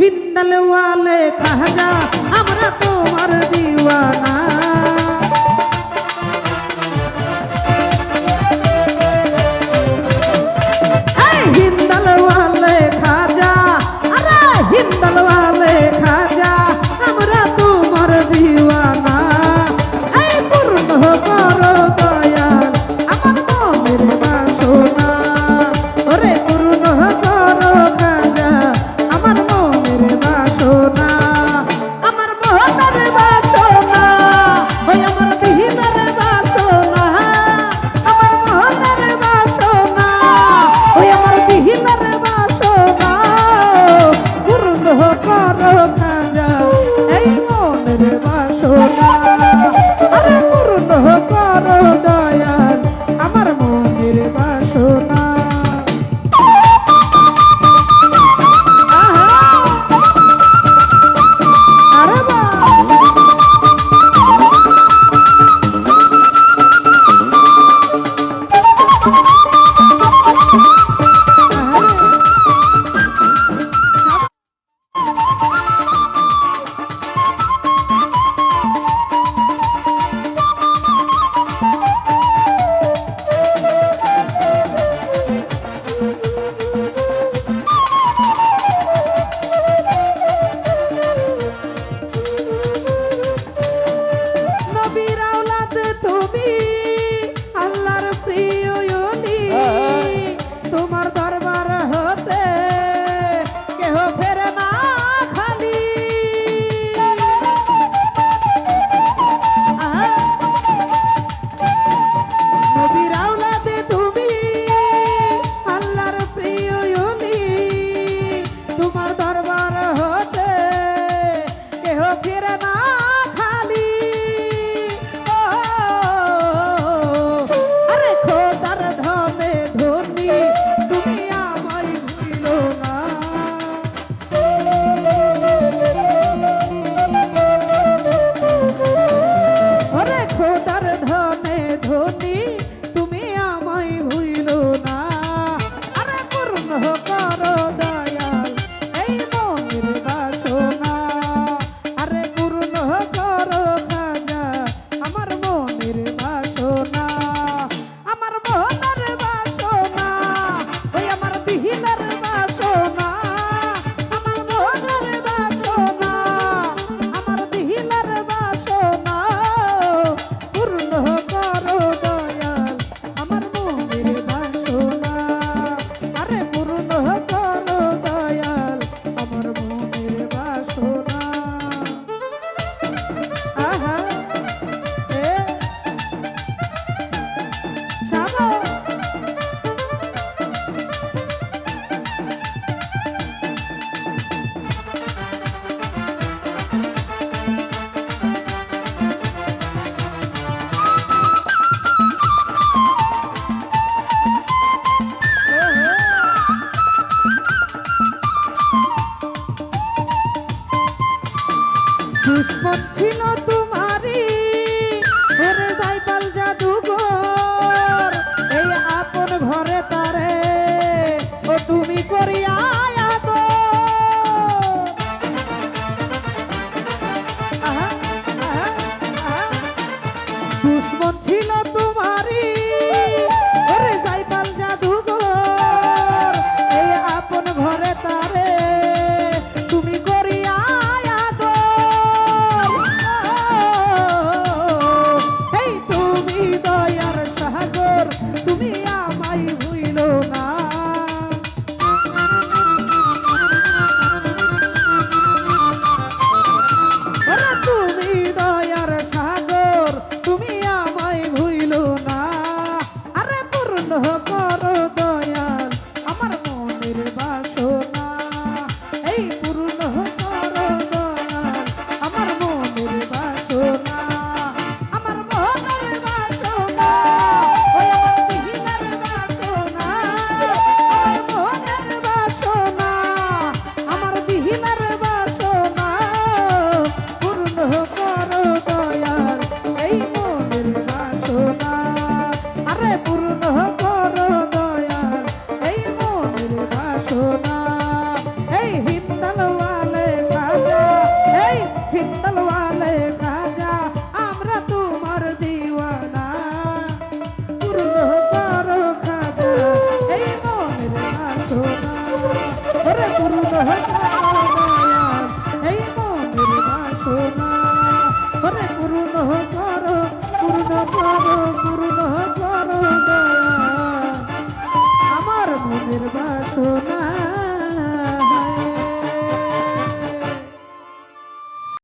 হিন্দাল ওয়ালে খাজা আমরা তোমার দিওয়ানা। করো কেহ Who's what? পিত্তল ওয়ালে খাজা আমরা তোমার দিওয়ানা। পূর্ণ করো খাজা এই মনের না সোনা পূর্ণ